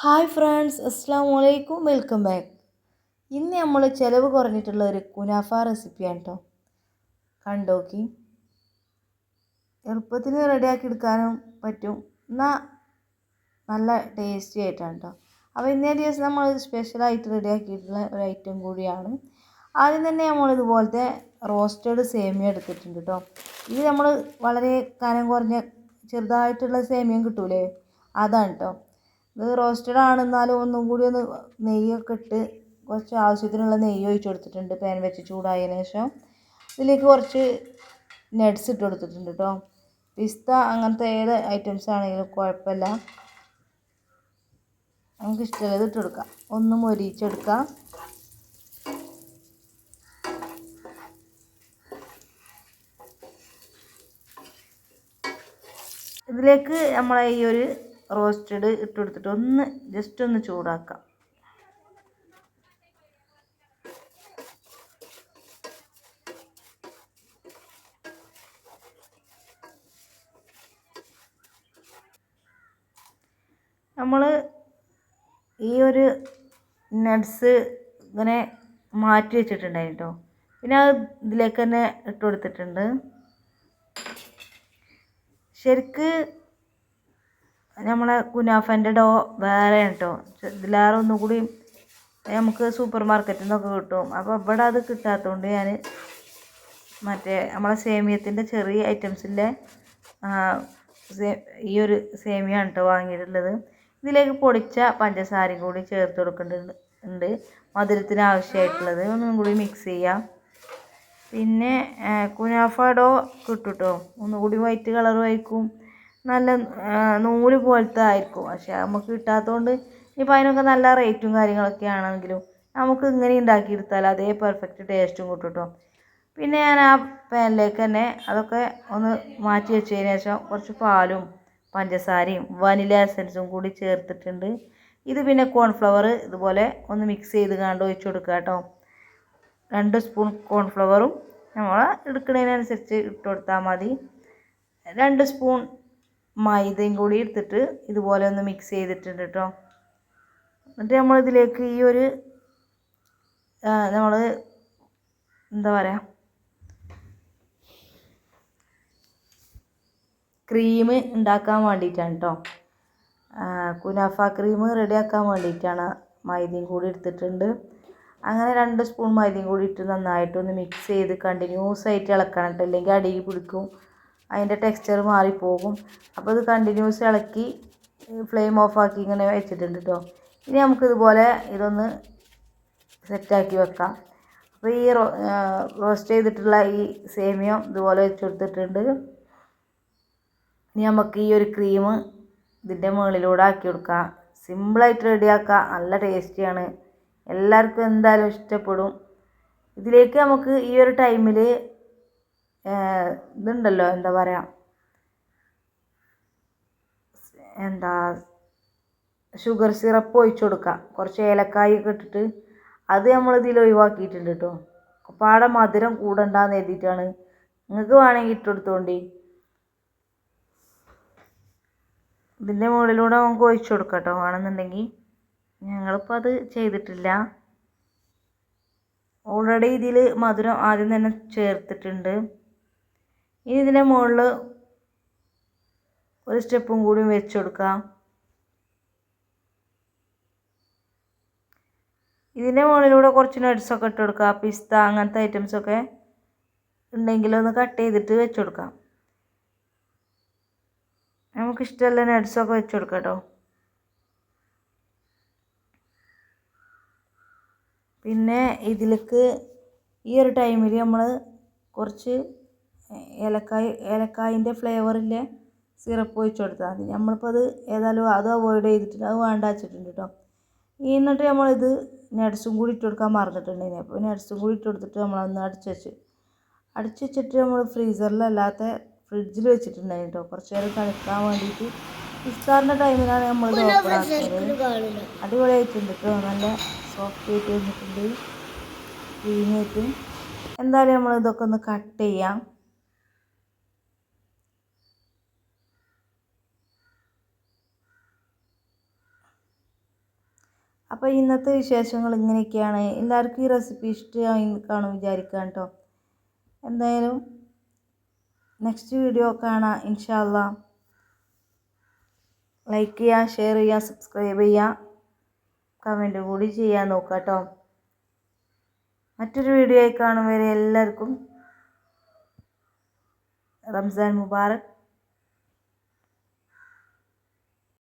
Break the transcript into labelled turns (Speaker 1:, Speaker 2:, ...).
Speaker 1: Hi friends അസ്സാം വലൈക്കും welcome back. ഇന്ന് നമ്മൾ ചിലവ് കുറഞ്ഞിട്ടുള്ള ഒരു കുനാഫ റെസിപ്പിയാണ് കേട്ടോ കണ്ടോക്കി എളുപ്പത്തിന് റെഡിയാക്കി എടുക്കാനും പറ്റും. എന്നാൽ നല്ല ടേസ്റ്റി ആയിട്ടാണ് കേട്ടോ അപ്പോൾ ഇന്നേ ദിവസം നമ്മൾ സ്പെഷ്യലായിട്ട് റെഡിയാക്കിയിട്ടുള്ള ഒരു ഐറ്റം കൂടിയാണ്. ആദ്യം തന്നെ നമ്മൾ ഇതുപോലത്തെ റോസ്റ്റഡ് സേമിയ എടുത്തിട്ടുണ്ട് കേട്ടോ ഇത് നമ്മൾ വളരെ കനം കുറഞ്ഞ ചെറുതായിട്ടുള്ള സേമിയം കിട്ടൂലേ? അതാണ് കേട്ടോ ഇത് റോസ്റ്റഡ് ആണെന്നാലും ഒന്നും കൂടി ഒന്ന് നെയ്യൊക്കെ ഇട്ട് കുറച്ച് ആവശ്യത്തിനുള്ള നെയ്യ് ഒഴിച്ച് കൊടുത്തിട്ടുണ്ട്. പാൻ വെച്ച് ചൂടായതിനു ശേഷം ഇതിലേക്ക് കുറച്ച് നട്ട്സ് ഇട്ട് കൊടുത്തിട്ടുണ്ട് കേട്ടോ പിസ്ത അങ്ങനത്തെ ഏത് ഐറ്റംസ് ആണെങ്കിലും കുഴപ്പമില്ല. നമുക്ക് ഇഷ്ടമുള്ളത് ഇട്ട് കൊടുക്കാം. ഒന്ന് മൊരിച്ചെടുക്കാം. ഇതിലേക്ക് നമ്മളെ ഈ ഒരു റോസ്റ്റഡ് ഇട്ട് കൊടുത്തിട്ട് ഒന്ന് ജസ്റ്റ് ഒന്ന് ചൂടാക്കാം. നമ്മൾ ഈ ഒരു നട്ട്സ് ഇങ്ങനെ മാറ്റി വെച്ചിട്ടുണ്ടായി കേട്ടോ പിന്നെ അത് ഇതിലേക്ക് തന്നെ ഇട്ട് കൊടുത്തിട്ടുണ്ട് ശരിക്ക് നമ്മളെ കുനാഫന്റെ ഡോ വേറെ കേട്ടോ ഇതിലേറെ ഒന്നും കൂടി നമുക്ക് സൂപ്പർ മാർക്കറ്റിൽ നിന്നൊക്കെ കിട്ടും. അപ്പോൾ ഇവിടെ അത് കിട്ടാത്തതുകൊണ്ട് ഞാൻ മറ്റേ നമ്മളെ സേമിയത്തിന്റെ ചെറിയ ഐറ്റംസിന്റെ ഈ ഒരു സേമിയാണ് കേട്ടോ വാങ്ങിയിട്ടുള്ളത്. ഇതിലേക്ക് പൊടിച്ച പഞ്ചസാരയും കൂടി ചേർത്ത് കൊടുക്കേണ്ടതുണ്ട് മധുരത്തിന് ആവശ്യമായിട്ടുള്ളത്. ഒന്നും കൂടി മിക്സ് ചെയ്യാം. പിന്നെ കുനാഫ ഡോ കിട്ടും കേട്ടോ ഒന്നുകൂടി വൈറ്റ് കളർ ആയിരിക്കും. നല്ല നൂൽ പോലത്തെ ആയിരിക്കും. പക്ഷെ നമുക്ക് കിട്ടാത്തതുകൊണ്ട് ഇപ്പം അതിനൊക്കെ നല്ല റേറ്റും കാര്യങ്ങളൊക്കെ ആണെങ്കിലും നമുക്ക് ഇങ്ങനെ ഉണ്ടാക്കിയെടുത്താൽ അതേ പെർഫെക്റ്റ് ടേസ്റ്റും കിട്ടും കേട്ടോ പിന്നെ ഞാൻ ആ പാനിലേക്ക് തന്നെ അതൊക്കെ ഒന്ന് മാറ്റി വെച്ചതിന് ശേഷം കുറച്ച് പാലും പഞ്ചസാരയും വനില എസൻസും കൂടി ചേർത്തിട്ടുണ്ട്. ഇത് പിന്നെ കോൺഫ്ലവർ ഇതുപോലെ ഒന്ന് മിക്സ് ചെയ്ത് കണ്ട് ഒഴിച്ച് കൊടുക്കുക കേട്ടോ രണ്ട് സ്പൂൺ കോൺഫ്ലവറും നമ്മൾ എടുക്കുന്നതിനനുസരിച്ച് ഇട്ട് കൊടുത്താൽ മതി. രണ്ട് സ്പൂൺ മൈദയും കൂടി എടുത്തിട്ട് ഇതുപോലെ ഒന്ന് മിക്സ് ചെയ്തിട്ടുണ്ട് കേട്ടോ എന്നിട്ട് നമ്മളിതിലേക്ക് ഈ ഒരു നമ്മൾ എന്താ പറയുക ക്രീം ഉണ്ടാക്കാൻ വേണ്ടിയിട്ടാണ് കേട്ടോ കുനാഫ ക്രീം റെഡിയാക്കാൻ വേണ്ടിയിട്ടാണ് മൈദയും കൂടി എടുത്തിട്ടുണ്ട്. അങ്ങനെ രണ്ട് സ്പൂൺ മൈദയും കൂടി ഇട്ട് നന്നായിട്ടൊന്ന് മിക്സ് ചെയ്ത് കണ്ടിന്യൂസ് ആയിട്ട് ഇളക്കണം കേട്ടോ ഇല്ലെങ്കിൽ അടിയിൽ പിടിക്കും. അതിന്റെ ടെക്സ്ചർ മാറിപ്പോകും. അപ്പോൾ ഇത് കണ്ടിന്യൂസ് ഇളക്കി ഫ്ലെയിം ഓഫാക്കി ഇങ്ങനെ വെച്ചിട്ടുണ്ട് കേട്ടോ ഇനി നമുക്കിതുപോലെ ഇതൊന്ന് സെറ്റാക്കി വെക്കാം. അപ്പോൾ ഈ റോ റോസ്റ്റ് ചെയ്തിട്ടുള്ള ഈ സേമിയം ഇതുപോലെ വെച്ച് കൊടുത്തിട്ടുണ്ട്. ഇനി നമുക്ക് ഈ ഒരു ക്രീം ഇതിന്റെ മുകളിലൂടെ ആക്കി കൊടുക്കാം. സിമ്പിളായിട്ട് റെഡിയാക്കാം നല്ല ടേസ്റ്റിയാണ് എല്ലാവർക്കും എന്തായാലും ഇഷ്ടപ്പെടും. ഇതിലേക്ക് നമുക്ക് ഈ ഒരു ടൈമിൽ ഇതുണ്ടല്ലോ എന്താ പറയുക എന്താ ഷുഗർ സിറപ്പ് ഒഴിച്ചു കൊടുക്കാം. കുറച്ച് ഏലക്കായ ഒക്കെ ഇട്ടിട്ട് അത് നമ്മൾ ഇതിൽ ഒഴിവാക്കിയിട്ടുണ്ട് കേട്ടോ പാടെ മധുരം കൂടണ്ടെന്ന് എഴുതിയിട്ടാണ് നിങ്ങൾക്ക് വേണമെങ്കിൽ ഇട്ടുകൊടുത്തോണ്ടി ഇതിന്റെ മുകളിലൂടെ നമുക്ക് ഒഴിച്ചു കൊടുക്കാം കേട്ടോ വേണമെന്നുണ്ടെങ്കിൽ ഞങ്ങളിപ്പോൾ അത് ചെയ്തിട്ടില്ല. ഓൾറെഡി ഇതിൽ മധുരം ആദ്യം തന്നെ ചേർത്തിട്ടുണ്ട്. ഇനി ഇതിന്റെ മുകളിൽ ഒരു സ്റ്റെപ്പും കൂടി വെച്ച് കൊടുക്കാം. ഇതിന്റെ മുകളിലൂടെ കുറച്ച് നട്ട്സൊക്കെ ഇട്ട് കൊടുക്കുക പിസ്ത അങ്ങനത്തെ ഐറ്റംസൊക്കെ ഉണ്ടെങ്കിൽ ഒന്ന് കട്ട് ചെയ്തിട്ട് വെച്ച് കൊടുക്കാം. നമുക്കിഷ്ടമുള്ള നട്ട്സൊക്കെ വെച്ച് കൊടുക്കാം കേട്ടോ. പിന്നെ ഇതിലേക്ക് ഈ ഒരു ടൈമിൽ നമ്മൾ കുറച്ച് ഏലക്കായ ഏലക്കായിന്റെ ഫ്ലേവറിലെ സിറപ്പ് ഒഴിച്ച് കൊടുത്താൽ മതി. നമ്മളിപ്പോൾ അത് ഏതായാലും അത് അവോയ്ഡ് ചെയ്തിട്ടുണ്ട് അത് വേണ്ട വെച്ചിട്ടുണ്ട് കേട്ടോ എന്നിട്ട് നമ്മളിത് നട്ട്സും കൂടി ഇട്ട് കൊടുക്കാൻ മറന്നിട്ടുണ്ടായിരുന്നു അപ്പോൾ നട്ട്സും കൂടി ഇട്ട് കൊടുത്തിട്ട് നമ്മളൊന്ന് അടിച്ച് വെച്ച്. അടിച്ച് വെച്ചിട്ട് നമ്മൾ ഫ്രീസറിലല്ലാത്ത ഫ്രിഡ്ജിൽ വെച്ചിട്ടുണ്ടായിരുന്നു കേട്ടോ കുറച്ച് നേരം കളിക്കാൻ വേണ്ടിയിട്ട് ഇഫ്താറിന്റെ ടൈമിലാണ് നമ്മൾ അടിപൊളിയായിട്ടുണ്ട് കേട്ടോ നല്ല സോഫ്റ്റ് ആയിട്ട് വന്നിട്ടുണ്ട്. ക്രീമായിട്ട് എന്തായാലും നമ്മൾ ഇതൊക്കെ ഒന്ന് കട്ട് ചെയ്യാം. അപ്പോൾ ഇന്നത്തെ വിശേഷങ്ങൾ ഇങ്ങനെയൊക്കെയാണ്. എല്ലാവർക്കും ഈ റെസിപ്പി ഇഷ്ടമായി കാണും വിചാരിക്കാം കേട്ടോ എന്തായാലും നെക്സ്റ്റ് വീഡിയോ കാണാം ഇൻഷാല്ല ലൈക്ക് ചെയ്യുക ഷെയർ ചെയ്യുക സബ്സ്ക്രൈബ് ചെയ്യുക കമന്റ് കൂടി ചെയ്യാൻ നോക്കുക കേട്ടോ മറ്റൊരു വീഡിയോ ആയി കാണും വരെ എല്ലാവർക്കും റംസാൻ മുബാറക്.